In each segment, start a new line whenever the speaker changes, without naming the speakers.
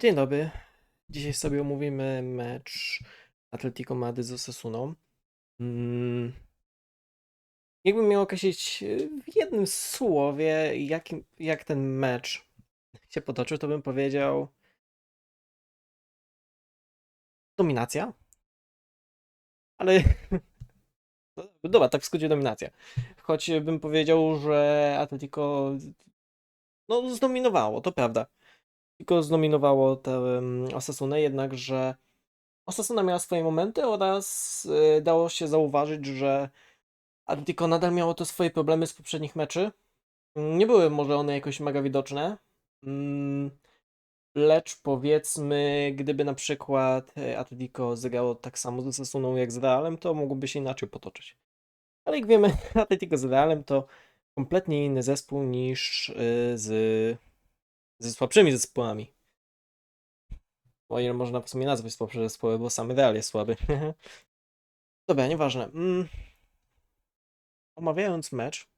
Dzień dobry. Dzisiaj sobie omówimy mecz Atletico Madryt z Osasuną. Mm. Jakbym miał określić e, w jednym słowie, jakim, jak ten mecz się potoczył, to bym powiedział dominacja. Ale no dobra, tak w skrócie dominacja. Choć bym powiedział, że Atletico no, zdominowało, to prawda tylko znominowało tę Osasunę, jednakże Osasuna miała swoje momenty oraz y, dało się zauważyć, że Atletico nadal miało te swoje problemy z poprzednich meczy. Nie były może one jakoś mega widoczne, mm, lecz powiedzmy, gdyby na przykład e, Atletico zagrało tak samo z Osasuną jak z Realem, to mogłoby się inaczej potoczyć. Ale jak wiemy, Atletico z Realem to kompletnie inny zespół niż y, z ze słabszymi zespołami. O ile można w sumie nazwać słabsze zespoły, bo sam Real jest słaby. Dobra, nieważne. Mm. Omawiając mecz,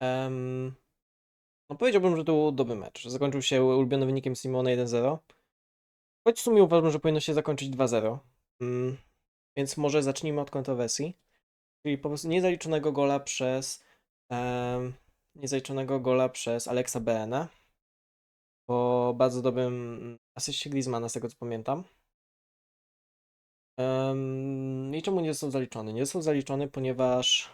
um, no powiedziałbym, że to był dobry mecz. Zakończył się ulubionym wynikiem Simona 1-0. Choć w sumie uważam, że powinno się zakończyć 2-0. Mm. Więc może zacznijmy od kontrowersji. Czyli po prostu niezaliczonego gola przez um, niezaliczonego gola przez Alexa BN po bardzo dobrym asyście Griezmana, z tego co pamiętam. Um, I czemu nie został zaliczony? Nie został zaliczony, ponieważ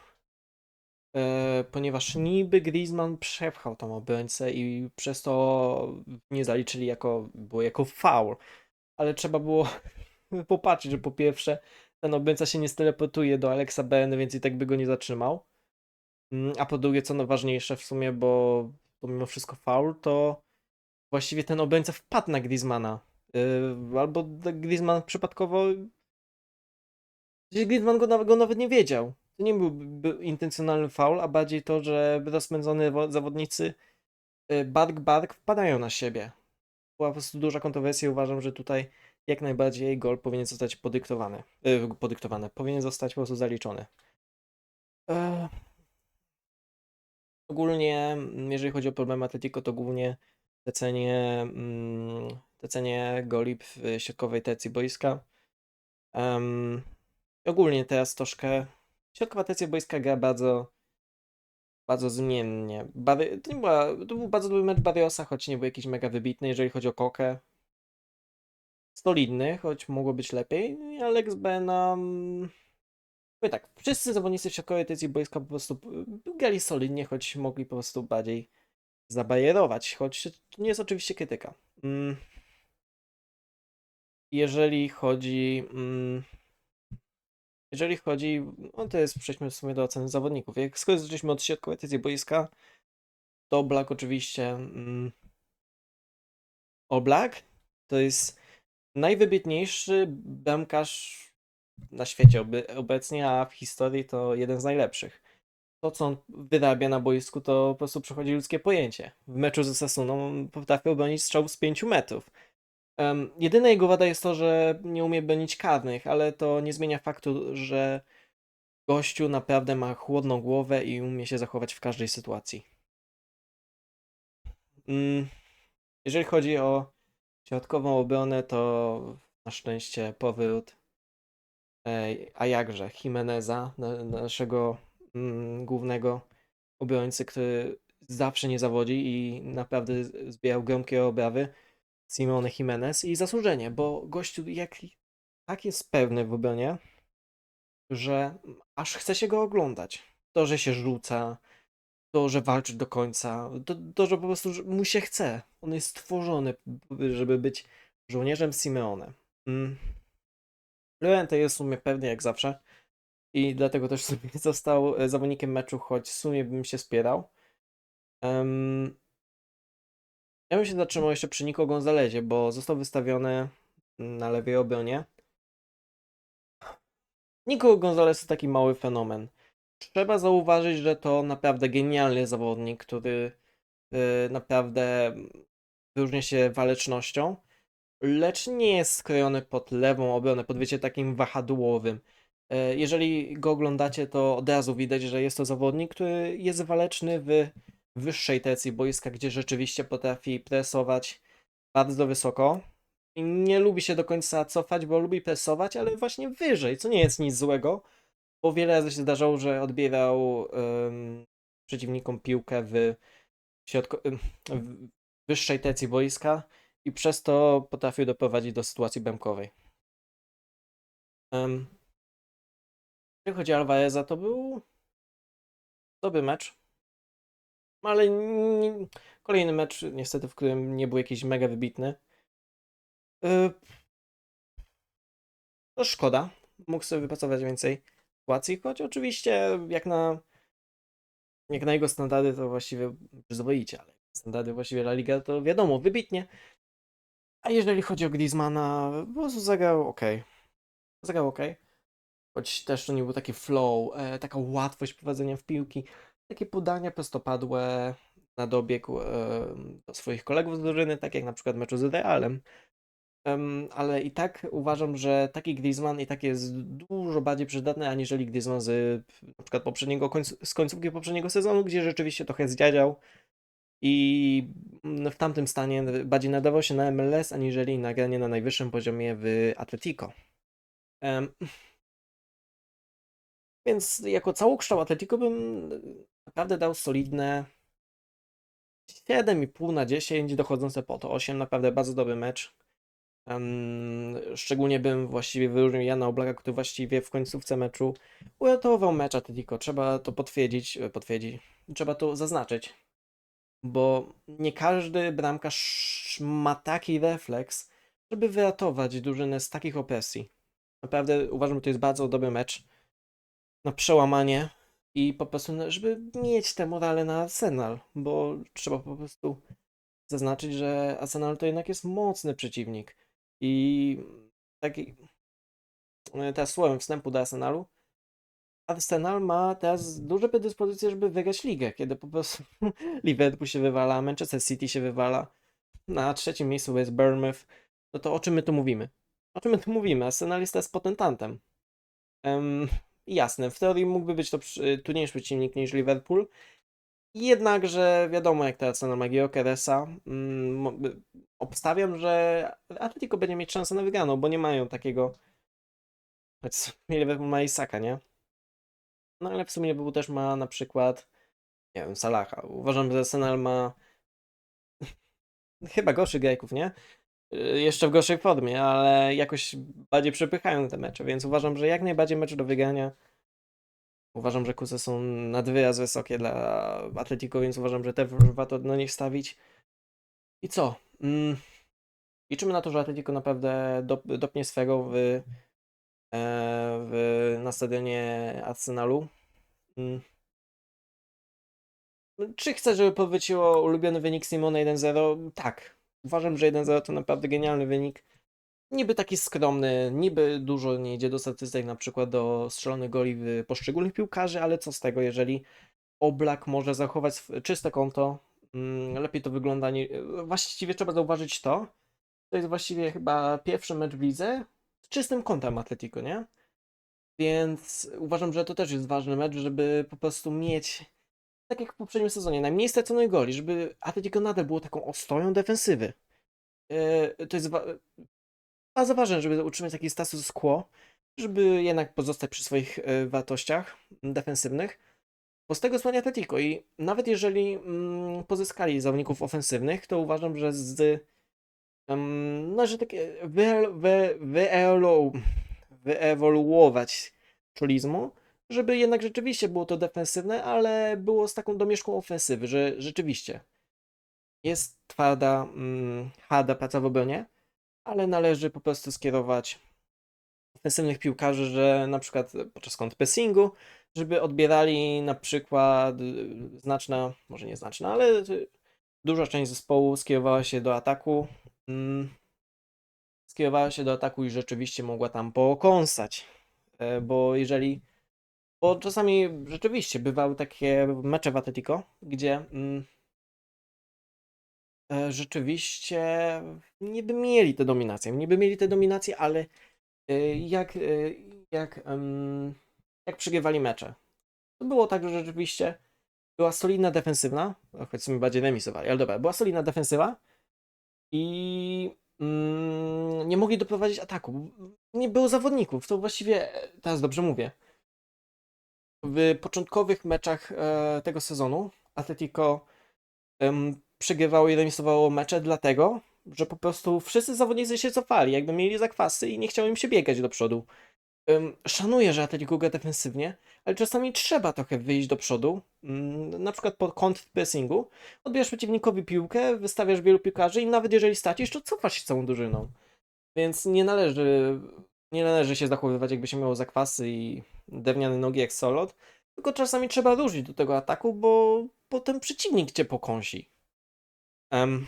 e, ponieważ niby Griezmann przepchał tą obrońcę i przez to nie zaliczyli jako, było jako foul. Ale trzeba było popatrzeć, że po pierwsze ten obrońca się nie steleportuje do Alexa BN, więc i tak by go nie zatrzymał. Mm, a po drugie, co najważniejsze w sumie, bo pomimo wszystko faul, to właściwie ten obrońca wpadł na Griezmana. Yy, albo Griezmann przypadkowo. Griezmann go, go nawet nie wiedział. To nie był intencjonalny faul, a bardziej to, że rozpędzone zawodnicy yy, bark bark wpadają na siebie. Była po prostu duża kontrowersja. Uważam, że tutaj jak najbardziej gol powinien zostać podyktowany. Yy, podyktowany. Powinien zostać po prostu zaliczony. Yy. Ogólnie, mm, jeżeli chodzi o problemy Atletico, to głównie lecenie, mm, lecenie goli w środkowej tercji boiska. Um, ogólnie teraz troszkę środkowa tercja boiska gra bardzo bardzo zmiennie. Bary, to, nie była, to był bardzo dobry mecz Barriosa, choć nie był jakiś mega wybitny, jeżeli chodzi o Kokę. Solidny, choć mogło być lepiej. Alex Bena Powiem tak, wszyscy zawodnicy w środkowej edycji boiska po prostu grali solidnie, choć mogli po prostu bardziej zabajerować, choć to nie jest oczywiście krytyka. Mm. Jeżeli chodzi... Mm, jeżeli chodzi... No to jest, przejdźmy w sumie do oceny zawodników. Jak skoro zaczęliśmy od środkowej edycji boiska, to Black oczywiście... Mm, Oblak to jest najwybitniejszy bramkarz na świecie obecnie, a w historii to jeden z najlepszych. To, co on wyrabia na boisku, to po prostu przechodzi ludzkie pojęcie. W meczu z Sassuną potrafił bronić strzał z 5 metrów. Um, jedyna jego wada jest to, że nie umie bronić karnych, ale to nie zmienia faktu, że gościu naprawdę ma chłodną głowę i umie się zachować w każdej sytuacji. Um, jeżeli chodzi o środkową obronę, to na szczęście powrót a jakże, Jimeneza, naszego mm, głównego obrońcy, który zawsze nie zawodzi i naprawdę zbierał gromkie obrawy. Simone Jimenez i zasłużenie, bo gościu jak, tak jest pewny w obronie, że aż chce się go oglądać. To, że się rzuca, to, że walczy do końca, to, to że po prostu mu się chce. On jest stworzony, żeby być żołnierzem Simeone. Mm. Llorente jest w sumie pewny jak zawsze i dlatego też w sumie został e, zawodnikiem meczu, choć w sumie bym się spierał. Um, ja bym się zatrzymał jeszcze przy Nico Gonzalezie, bo został wystawiony na lewej obronie. Nico Gonzalez to taki mały fenomen. Trzeba zauważyć, że to naprawdę genialny zawodnik, który yy, naprawdę wyróżnia się walecznością lecz nie jest skrojony pod lewą obronę, pod wiecie takim wahadłowym. E, jeżeli go oglądacie, to od razu widać, że jest to zawodnik, który jest waleczny w wyższej tercji boiska, gdzie rzeczywiście potrafi presować bardzo wysoko i nie lubi się do końca cofać, bo lubi presować, ale właśnie wyżej, co nie jest nic złego, bo wiele razy się zdarzało, że odbierał em, przeciwnikom piłkę w, środko, w wyższej tercji boiska i przez to potrafił doprowadzić do sytuacji bramkowej. Um, chodzi o Alvareza, to był dobry mecz, ale kolejny mecz niestety, w którym nie był jakiś mega wybitny. Yy, to szkoda. Mógł sobie wypracować więcej sytuacji, choć oczywiście jak na jak na jego standardy to właściwie przyzwoicie, ale standardy właściwie La Liga to wiadomo, wybitnie. A jeżeli chodzi o Griezmana, po prostu zagrał ok. Zagrał ok. Choć też to nie był taki flow, e, taka łatwość prowadzenia w piłki, takie podania prostopadłe na dobieg e, do swoich kolegów z drużyny, tak jak na przykład meczu z Realem. Em, ale i tak uważam, że taki Griezmann i tak jest dużo bardziej przydatny, aniżeli Griezmann z na przykład poprzedniego końc z końcówki poprzedniego sezonu, gdzie rzeczywiście trochę zdziadział i mm, w tamtym stanie bardziej nadawał się na MLS, aniżeli na granie na najwyższym poziomie w Atletico. Em, więc jako całokształt Atletico bym naprawdę dał solidne 7,5 na 10, dochodzące po to 8. Naprawdę bardzo dobry mecz. Um, szczególnie bym właściwie wyróżnił Jana Oblaka, który właściwie w końcówce meczu uratował mecz Atletico. Trzeba to potwierdzić, e, potwierdzić, trzeba to zaznaczyć, bo nie każdy bramkarz ma taki refleks, żeby wyratować drużynę z takich opresji. Naprawdę uważam, że to jest bardzo dobry mecz na przełamanie i po prostu, no, żeby mieć te morale na Arsenal, bo trzeba po prostu zaznaczyć, że Arsenal to jednak jest mocny przeciwnik. I taki e, teraz słowem wstępu do Arsenalu. Arsenal ma teraz duże predyspozycje, żeby wygrać ligę, kiedy po prostu Liverpool się wywala, Manchester City się wywala, na trzecim miejscu jest Bournemouth. No to o czym my tu mówimy? O czym my tu mówimy? Arsenal jest teraz potentantem. Um, jasne, w teorii mógłby być to przy- trudniejszy przeciwnik niż Liverpool, Jednakże wiadomo, jak ta cena ma Gyökeresa. Mm, mo- by- obstawiam, że Atletico będzie mieć szansę na wygraną, bo nie mają takiego. Choć Liverpool ma Isaka, nie? No ale w sumie Liverpool też ma na przykład, nie wiem, Salaha. Uważam, że Arsenal ma chyba gorszych grajków, nie? Y, Jeszcze w gorszej formie, ale jakoś bardziej przepychają te mecze, więc uważam, że jak najbardziej mecz do wygrania. Uważam, że kursy są nad wyraz wysokie dla Atletico, więc uważam, że też warto na nich stawić. I co? Mm, liczymy na to, że Atletico naprawdę dop, dopnie swego w, w, na stadionie Arsenalu. Mm. Czy chcę, żeby powróciło ulubiony wynik Simona 1-0? Tak. Uważam, że 1-0 to naprawdę genialny wynik. Niby taki skromny, niby dużo nie idzie do statystyk, na przykład do strzelonych goli w poszczególnych piłkarzy, ale co z tego, jeżeli Oblak może zachować czyste konto, mm, lepiej to wygląda. Nie... Właściwie trzeba zauważyć to, to jest właściwie chyba pierwszy mecz w lidze z czystym kątem Atletico, nie? Więc uważam, że to też jest ważny mecz, żeby po prostu mieć, tak jak w poprzednim sezonie, najmniej straconych goli, żeby Atletico nadal było taką ostoją defensywy. Yy, To jest bardzo ważne, żeby utrzymać taki status quo, żeby jednak pozostać przy swoich e, wartościach defensywnych. Bo z tego słania Atletico i nawet jeżeli mm, pozyskali zawodników ofensywnych, to uważam, że z um, no, że takie wy, wy, wyelu, wyewoluować czulizmu, żeby jednak rzeczywiście było to defensywne, ale było z taką domieszką ofensywy, że rzeczywiście jest twarda, mm, harda praca w obronie, ale należy po prostu skierować ofensywnych piłkarzy, że na przykład podczas counterpressingu, żeby odbierali na przykład y, znaczna, może nie znaczna, ale y, duża część zespołu skierowała się do ataku. Mm, Skierowała się do ataku i rzeczywiście mogła tam pokąsać. E, Bo jeżeli. Bo czasami rzeczywiście bywały takie mecze w Atletico, gdzie mm, e, rzeczywiście niby mieli tę dominację, niby mieli tę dominację, ale e, jak, jak, jak przegrywali mecze. To było tak, że rzeczywiście była solidna defensywna, choć w sumie bardziej remisowali, ale dobra, była solidna defensywa, i mm, nie mogli doprowadzić ataku. Nie było zawodników, to właściwie, e, teraz dobrze mówię. W początkowych meczach e, tego sezonu Atletico em, przegrywało i remisowało mecze dlatego, że po prostu wszyscy zawodnicy się cofali, jakby mieli zakwasy i nie chciało im się biegać do przodu. Em, Szanuję, że Atletico gra defensywnie, ale czasami trzeba trochę wyjść do przodu, mm, na przykład po kontrpressingu, odbierasz przeciwnikowi piłkę, wystawiasz wielu piłkarzy i nawet jeżeli stracisz, to cofasz się całą drużyną. Więc nie należy, nie należy się zachowywać jakby się miało zakwasy i drewniane nogi jak solot, tylko czasami trzeba ruszyć do tego ataku, bo potem przeciwnik cię pokąsi. Em,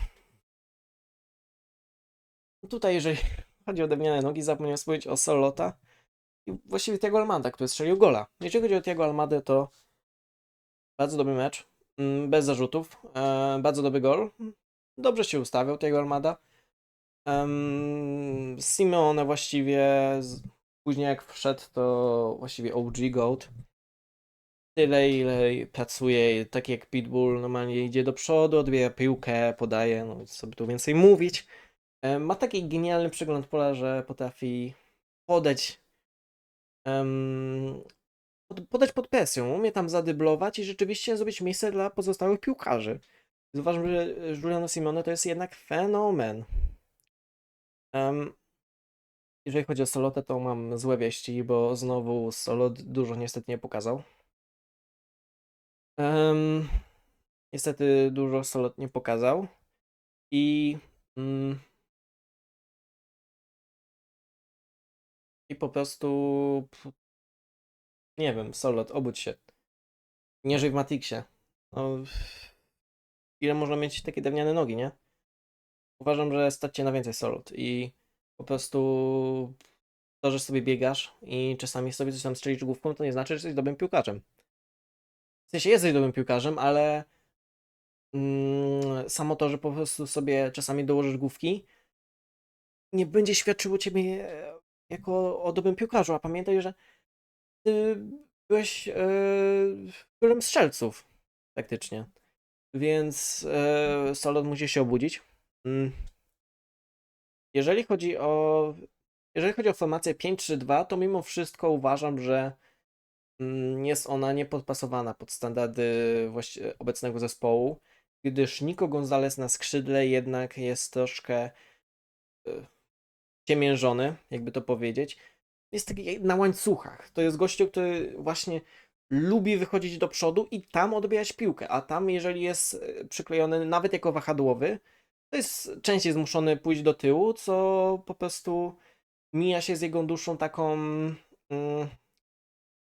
Tutaj, jeżeli chodzi o drewniane nogi, zapomniałem wspomnieć o Solota i właściwie Tiago Almada, który strzelił gola. Jeżeli chodzi o Tiago Almadę, to bardzo dobry mecz, mm, bez zarzutów, e, bardzo dobry gol. Dobrze się ustawiał Tiago Almada. Simeone właściwie, później jak wszedł, to właściwie OG GOAT. Tyle, ile pracuje, tak jak Pitbull, normalnie idzie do przodu, odbiera piłkę, podaje, no by tu więcej mówić. E, Ma taki genialny przegląd pola, że potrafi podać em, pod, podać pod presją, umie tam zadyblować i rzeczywiście zrobić miejsce dla pozostałych piłkarzy. Zauważam, że Juliano Simone to jest jednak fenomen. Em, jeżeli chodzi o Solotę, to mam złe wieści, bo znowu Solot dużo niestety nie pokazał. Em, niestety dużo Solot nie pokazał. I mm, i po prostu nie wiem, Solot, obudź się. Nie żyj w Matrixie. No, ile można mieć takie drewniane nogi, nie? Uważam, że stać cię na więcej Solot i po prostu to, że sobie biegasz i czasami sobie coś tam strzelisz główką, to nie znaczy, że jesteś dobrym piłkarzem. W sensie jesteś dobrym piłkarzem, ale mm, samo to, że po prostu sobie czasami dołożysz główki, nie będzie świadczyło ciebie e, jako o dobrym piłkarzu, a pamiętaj, że ty byłeś e, królem strzelców praktycznie. Więc e, musi się obudzić. Mm. Jeżeli chodzi o jeżeli chodzi o formację 5-3-2, to mimo wszystko uważam, że mm, jest ona niepodpasowana pod standardy obecnego zespołu, gdyż Nico Gonzalez na skrzydle jednak jest troszkę e, ciemiężony, jakby to powiedzieć. Jest taki na łańcuchach. To jest gościu, który właśnie lubi wychodzić do przodu i tam odbijać piłkę, a tam jeżeli jest e, przyklejony nawet jako wahadłowy, to jest częściej zmuszony pójść do tyłu, co po prostu mija się z jego duszą taką mm,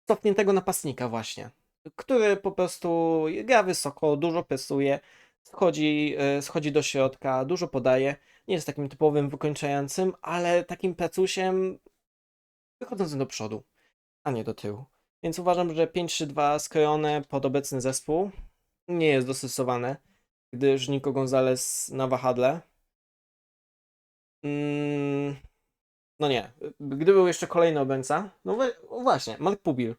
cofniętego napastnika właśnie, który po prostu gra wysoko, dużo presuje, schodzi, e, schodzi do środka, dużo podaje, nie jest takim typowym wykończającym, ale takim pecusiem wychodzącym do przodu, a nie do tyłu. Więc uważam, że 5-3-2 skrojone pod obecny zespół nie jest dostosowane, gdyż Nico Gonzalez na wahadle. Mm, no nie, gdyby był jeszcze kolejny obrońca, no we- właśnie, Mark Pubil.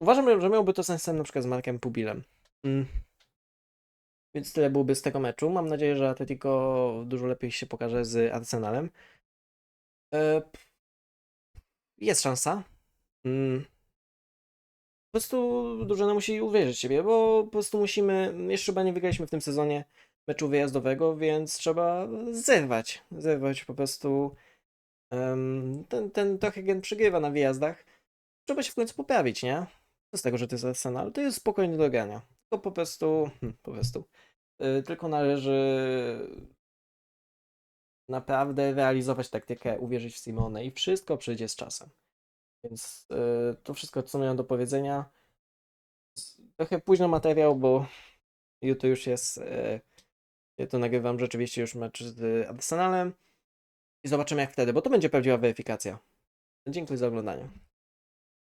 Uważam, że miałby to sens na przykład z Markiem Pubilem. Mm. Więc tyle byłoby z tego meczu. Mam nadzieję, że Atletico dużo lepiej się pokaże z Arsenalem. E, Jest szansa. Mm. Po prostu drużyna musi uwierzyć w siebie, bo po prostu musimy, jeszcze chyba nie wygraliśmy w tym sezonie meczu wyjazdowego, więc trzeba zerwać, zerwać po prostu. ten, ten trochę gen przegrywa na wyjazdach. Trzeba się w końcu poprawić, nie? Z tego, że to jest Arsenal, to jest spokojnie do grania. To po prostu, hmm, po prostu. Y, tylko należy naprawdę realizować taktykę, uwierzyć w Simone i wszystko przyjdzie z czasem. Więc y, to wszystko, co miałem do powiedzenia. Trochę późno materiał, bo jutro już jest. y, Ja to nagrywam rzeczywiście już mecz z Arsenalem. I zobaczymy jak wtedy, bo to będzie prawdziwa weryfikacja. Dziękuję za oglądanie.